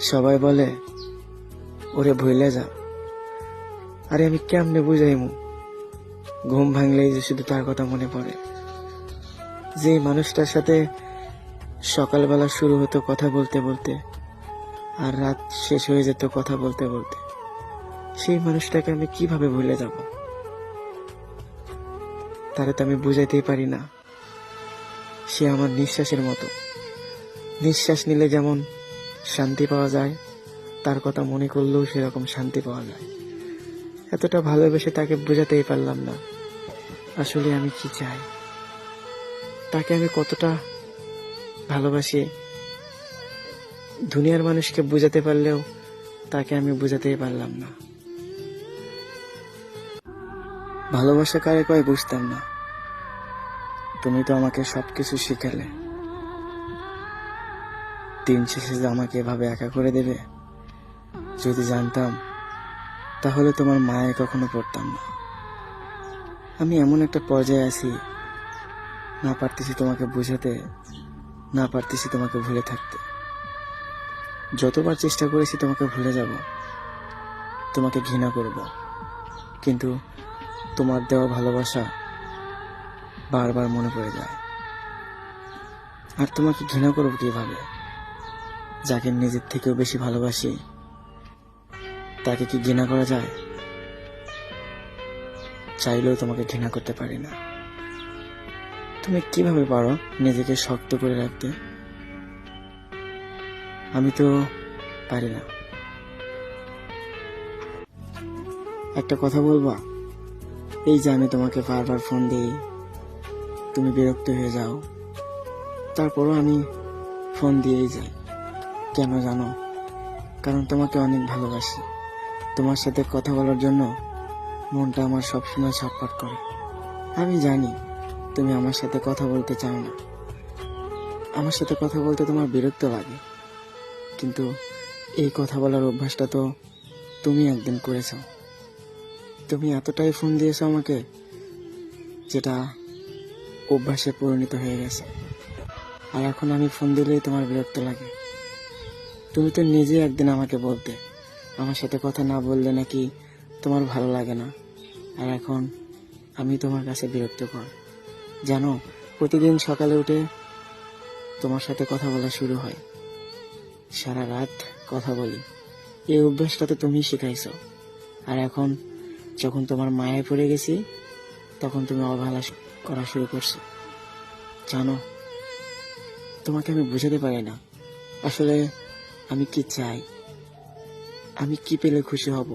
সবাই বলে, ওরে ভুলে যা। আরে আমি কেমনে বুঝাইমু? ঘুম ভাঙলেই যে শুধু তার কথা মনে পড়ে। যে মানুষটার সাথে সকালবেলা শুরু হতো কথা বলতে বলতে, আর রাত শেষ হয়ে যেত কথা বলতে বলতে, সেই মানুষটাকে আমি কীভাবে ভুলে যাব? তারে তো আমি বুঝাইতেই পারি না। সে আমার নিঃশ্বাসের মতো। নিঃশ্বাস নিলে যেমন শান্তি পাওয়া যায়। তার কথা মনে করলেও সেরকম শান্তি পাওয়া যায়। এতটা ভালোবেসে তাকে বোঝাতেই পারলাম না। আসলে আমি কি চাই? তাকে আমি কতটা ভালোবাসি? দুনিয়ার মানুষকে বোঝাতে পারলেও তাকে আমি বোঝাতেই পারলাম না। ভালোবাসা কারে কয় বুঝতাম না। তুমি তো আমাকে সবকিছু শিখালে। দিন শেষে যে আমাকে এভাবে একা করে দেবে? যদি জানতাম, তাহলে তোমার মায়ে কখনো পড়তাম না। আমি এমন একটা পর্যায়ে আছি, না পারতেছি তোমাকে বুঝাতে, না পারতেছি তোমাকে ভুলে থাকতে। যতবার চেষ্টা করেছি তোমাকে ভুলে যাব, তোমাকে ঘৃণা করব। কিন্তু তোমার দেওয়া ভালোবাসা বারবার মনে পড়ে যায়। আর তোমাকে ঘৃণা করব কীভাবে? যাকে নিজের থেকেও বেশি ভালোবাসি, তাকে কি ঘৃণা করা যায়? চাইলেও তোমাকে ঘৃণা করতে পারি না। তুমি কীভাবে পারো নিজেকে শক্ত করে রাখতে? আমি তো পারি না। একটা কথা বলবা? এই যে আমি তোমাকে বারবার ফোন দিই, তুমি বিরক্ত হয়ে যাও। তারপরও আমি ফোন দিয়েই যাই। কেন জানো? কারণ তোমাকে অনেক ভালোবাসি। তোমার সাথে কথা বলার জন্য মনটা আমার সবসময় ছটফট করে। আমি জানি তুমি আমার সাথে কথা বলতে চাও না। আমার সাথে কথা বলতে তোমার বিরক্ত লাগে। কিন্তু এই কথা বলার অভ্যাসটা তো তুমি একদিন করেছ। তুমি এতটাই ফোন দিয়েছ আমাকে, যেটা অভ্যাসে পরিণত হয়ে গেছে। আর এখন আমি ফোন দিলেই তোমার বিরক্ত লাগে। তুমি তো নিজে একদিন আমাকে বলতে, আমার সাথে কথা না বললে নাকি তোমার ভালো লাগে না। আর এখন আমি তোমার কাছে বিরক্ত কর জানো, প্রতিদিন সকালে উঠে তোমার সাথে কথা বলা শুরু হয়। সারা রাত কথা বলি। এই অভ্যাসটা তো তুমি শিখাইছো। আর এখন যখন তোমার মায়ে পড়ে গেছি, তখন তুমি অবহেলা করা শুরু করছ। জানো, তোমাকে আমি বুঝাতে পারি না। আসলে আমি কি চাই? আমি কি পেলে খুশি হব?